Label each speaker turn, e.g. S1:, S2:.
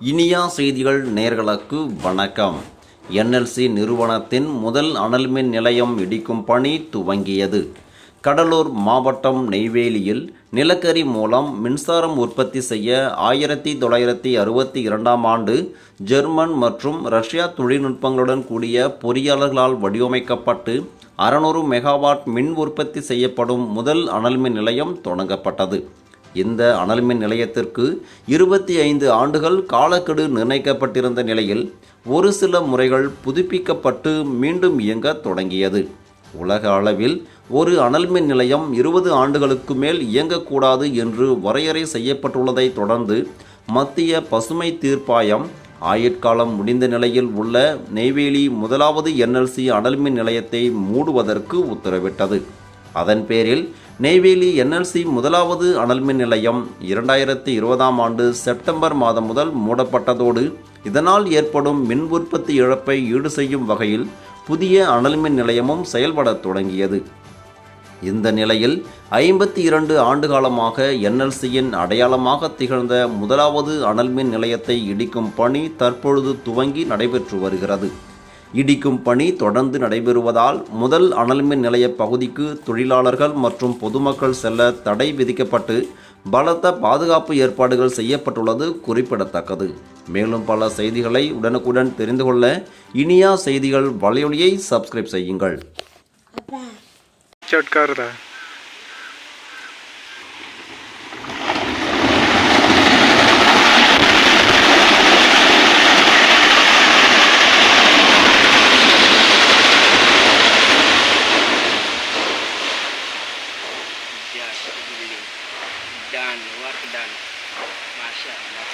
S1: இனியா செய்திகள் நேர்களுக்கு வணக்கம். என்எல்சி நிறுவனத்தின் முதல் அனல்மின் நிலையம் இடிக்கும் பணி துவங்கியது. கடலூர் மாவட்டம் நெய்வேலியில் நிலக்கரி மூலம் மின்சாரம் உற்பத்தி செய்ய ஆயிரத்தி தொள்ளாயிரத்தி அறுபத்தி இரண்டாம் ஆண்டு ஜெர்மன் மற்றும் ரஷ்யா தொழில்நுட்பங்களுடன் கூடிய பொறியாளர்களால் வடிவமைக்கப்பட்டு அறநூறு மெகாவாட் மின் உற்பத்தி செய்யப்படும் முதல் அனல்மின் நிலையம் தொடங்கப்பட்டது. இந்த அனல்மின் நிலையத்திற்கு இருபத்தி ஐந்து ஆண்டுகள் காலக்கெடு நிர்ணயிக்கப்பட்டிருந்த நிலையில் ஒரு சில முறைகள் புதுப்பிக்கப்பட்டு மீண்டும் இயங்க தொடங்கியது. உலக அளவில் ஒரு அனல்மின் நிலையம் இருபது ஆண்டுகளுக்கு மேல் இயங்கக்கூடாது என்று வரையறை செய்யப்பட்டுள்ளதை தொடர்ந்து மத்திய பசுமை தீர்ப்பாயம் ஆயுட்காலம் முடிந்த நிலையில் உள்ள நெய்வேலி முதலாவது என்எல்சி அனல்மின் நிலையத்தை மூடுவதற்கு உத்தரவிட்டது. அதன் பேரில் நெய்வேலி என்எல்சி முதலாவது அனல்மின் நிலையம் இரண்டாயிரத்தி இருபதாம் ஆண்டு செப்டம்பர் மாதம் முதல் மூடப்பட்டதோடு இதனால் ஏற்படும் மின் உற்பத்தி இழப்பை ஈடு செய்யும் வகையில் புதிய அனல்மின் நிலையமும் செயல்படத் தொடங்கியது. இந்த நிலையில் ஐம்பத்தி இரண்டு ஆண்டு காலமாக என்எல்சியின் அடையாளமாக திகழ்ந்த முதலாவது அனல்மின் நிலையத்தை இடிக்கும் பணி தற்பொழுது துவங்கி நடைபெற்று வருகிறது. இடிக்கும் பணி தொடர்ந்து நடைபெறுவதால் முதல் அனல்மின் நிலைய பகுதிக்கு தொழிலாளர்கள் மற்றும் பொதுமக்கள் செல்ல தடை விதிக்கப்பட்டு பலத்த பாதுகாப்பு ஏற்பாடுகள் செய்யப்பட்டுள்ளது குறிப்பிடத்தக்கது. மேலும் பல செய்திகளை உடனுக்குடன் தெரிந்து கொள்ள இனியா செய்திகள் வலையொலியை சப்ஸ்கிரைப் செய்யுங்கள்.
S2: done work done masha Allah